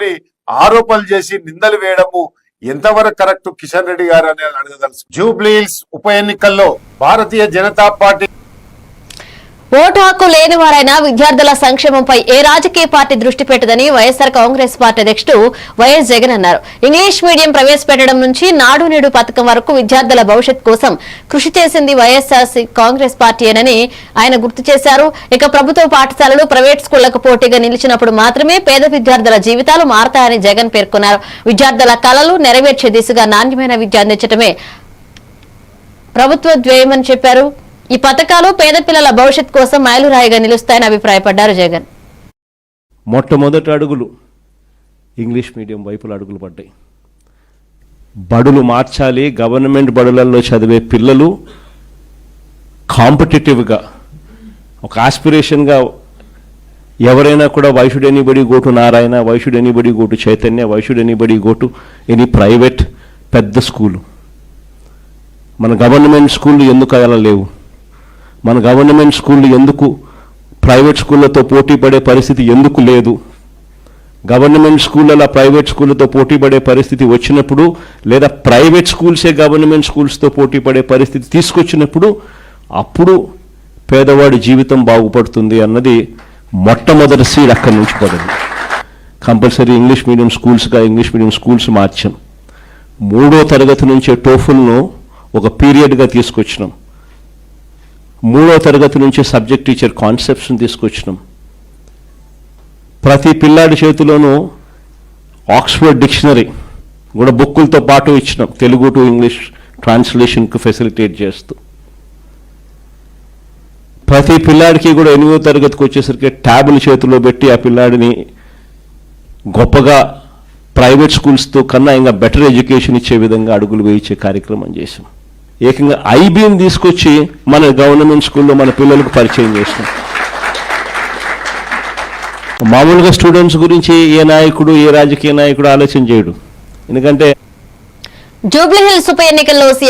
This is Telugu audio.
పెట్టుకొని ఆరోపణలు చేసి నిందలు వేయడము ఎంతవరకు కరెక్ట్ కిషన్ రెడ్డి గారు అనేది అడగదలుసు జూబ్లీహిల్స్ ఉప ఎన్నికల్లో భారతీయ జనతా పార్టీ ఓటు హక్కు లేని వారైనా విద్యార్థుల సంక్షేమంపై ఏ రాజకీయ పార్టీ దృష్టి పెట్టదని వైఎస్సార్ కాంగ్రెస్ పార్టీ అధ్యక్షుడు వైఎస్ జగన్ అన్నారు. ఇంగ్లీష్ మీడియం ప్రవేశపెట్టడం నుంచి నాడు నేడు పథకం వరకు విద్యార్థుల భవిష్యత్ కోసం కృషి చేసింది వైఎస్సార్ కాంగ్రెస్ పార్టీయేనని ఆయన గుర్తు చేశారు. ఇక ప్రభుత్వ పాఠశాలలు ప్రైవేట్ స్కూళ్ళకు పోటీగా నిలిచినప్పుడు మాత్రమే పేద విద్యార్థుల జీవితాలు మారతాయని జగన్ పేర్కొన్నారు. విద్యార్థుల కలలు నెరవేర్చే దిశగా నాణ్యమైన విద్య అందించడమే ప్రభుత్వ ద్వేయమని చెప్పారు. ఈ పథకాలు పేద పిల్లల భవిష్యత్ కోసం మైలురాయిగా నిలుస్తాయని అభిప్రాయపడ్డారు జగన్. మొట్టమొదటి అడుగులు ఇంగ్లీష్ మీడియం వైపులో అడుగులు పడ్డాయి. బడులు మార్చాలి గవర్నమెంట్ బడులలో చదివే పిల్లలు కాంపిటేటివ్గా ఒక ఆస్పిరేషన్గా ఎవరైనా కూడా why should anybody go to Narayana why should anybody go to Chaitanya why should anybody go to any private పెద్ద స్కూలు. మన గవర్నమెంట్ స్కూళ్ళు ఎందుకు అలా లేవు? మన గవర్నమెంట్ స్కూళ్ళు ఎందుకు? ప్రైవేట్ స్కూళ్ళతో పోటీ పడే పరిస్థితి ఎందుకు లేదు? గవర్నమెంట్ స్కూళ్ళ ప్రైవేట్ స్కూళ్ళతో పోటీ పడే పరిస్థితి వచ్చినప్పుడు లేదా ప్రైవేట్ స్కూల్సే గవర్నమెంట్ స్కూల్స్తో పోటీ పడే పరిస్థితి తీసుకొచ్చినప్పుడు అప్పుడు పేదవాడి జీవితం బాగుపడుతుంది అన్నది మొట్టమొదటి సీడ్ అక్కడి నుంచి పడదు. కంపల్సరీ ఇంగ్లీష్ మీడియం స్కూల్స్గా ఇంగ్లీష్ మీడియం స్కూల్స్ మార్చాం. మూడో తరగతి నుంచే టోఫుల్ను ఒక పీరియడ్గా తీసుకొచ్చినాం. మూడో తరగతి నుంచి సబ్జెక్ట్ టీచర్ కాన్సెప్ట్స్ని తీసుకొచ్చినాం. ప్రతి పిల్లాడి చేతిలోనూ ఆక్స్ఫర్డ్ డిక్షనరీ కూడా బుక్కులతో పాటు ఇచ్చినాం. తెలుగు టు ఇంగ్లీష్ ట్రాన్స్లేషన్కు ఫెసిలిటేట్ చేస్తూ. ప్రతి పిల్లాడికి కూడా ఎనిమిదో తరగతికి వచ్చేసరికి ట్యాబులు చేతిలో పెట్టి ఆ పిల్లాడిని గొప్పగా ప్రైవేట్ స్కూల్స్తో కన్నా ఇంకా బెటర్ ఎడ్యుకేషన్ ఇచ్చే విధంగా అడుగులు వేయించే కార్యక్రమం చేశాం. ఏకంగా ఐబీఎం తీసుకొచ్చి మన గవర్నమెంట్ స్కూల్లో మన పిల్లలకు పరిచయం చేసినాం మామూలుగా స్టూడెంట్స్ గురించి ఏ నాయకుడు ఏ రాజకీయ నాయకుడు ఆలోచన చేయడు. ఎందుకంటే జూబ్లీహిల్స్ ఉప ఎన్నికల్లో